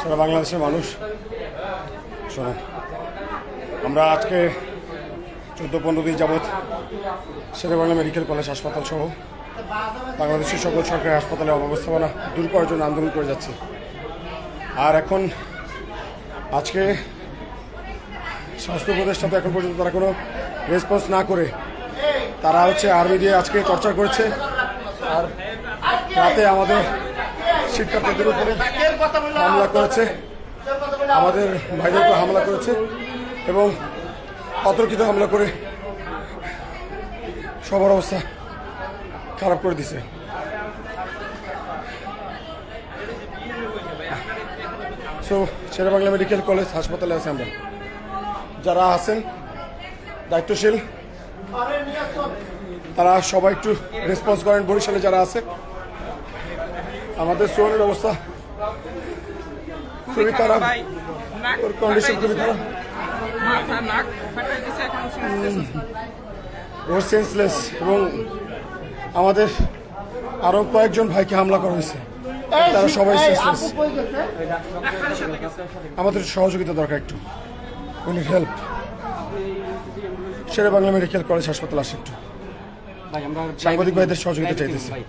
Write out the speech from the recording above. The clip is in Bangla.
সারা বাংলাদেশের মানুষ। শোনেন আমরা আজকে চোদ্দ পনেরো দিন যাবৎ শেরেবাংলা মেডিকেল কলেজ হাসপাতাল সহ বাংলাদেশের সকল সরকারি হাসপাতালে অব্যবস্থাপনা দূর করার জন্য আন্দোলন করে যাচ্ছে। আর এখন আজকে স্বাস্থ্য উপদেষ্টা এখন পর্যন্ত তারা কোনো রেসপন্স না করে, তারা হচ্ছে আর্মি দিয়ে আজকে টর্চার করেছে। আর রাতে আমাদের শিক্ষার্থীদের উপরে হামলা করেছে। আমাদের ভাইদের উপর হামলা করেছে এবং অতর্কিত হামলা করে সবার অবস্থা খারাপ করে দিছে। সো শেরেবাংলা মেডিকেল কলেজ হাসপাতালে আছে আমরা। যারা আছেন, দায়িত্বশীল, তারা সবাই একটু রেসপন্স করেন বরিশালে যারা আছে। আমাদের সোহানের অবস্থা খুবই খারাপ। ওর কন্ডিশন খুবই খারাপ। ওর সেন্সলেস এবং আমাদের আরও কয়েকজন ভাইকে হামলা করা হয়েছে। তারা সবাই সেন্সলেস আমাদের সহযোগিতা দরকার একটু। উনি help Shere Bangla medical college হাসপাতাল আসে একটু। সাংবাদিক ভাইদের সহযোগিতা চাইতেছি। ভাই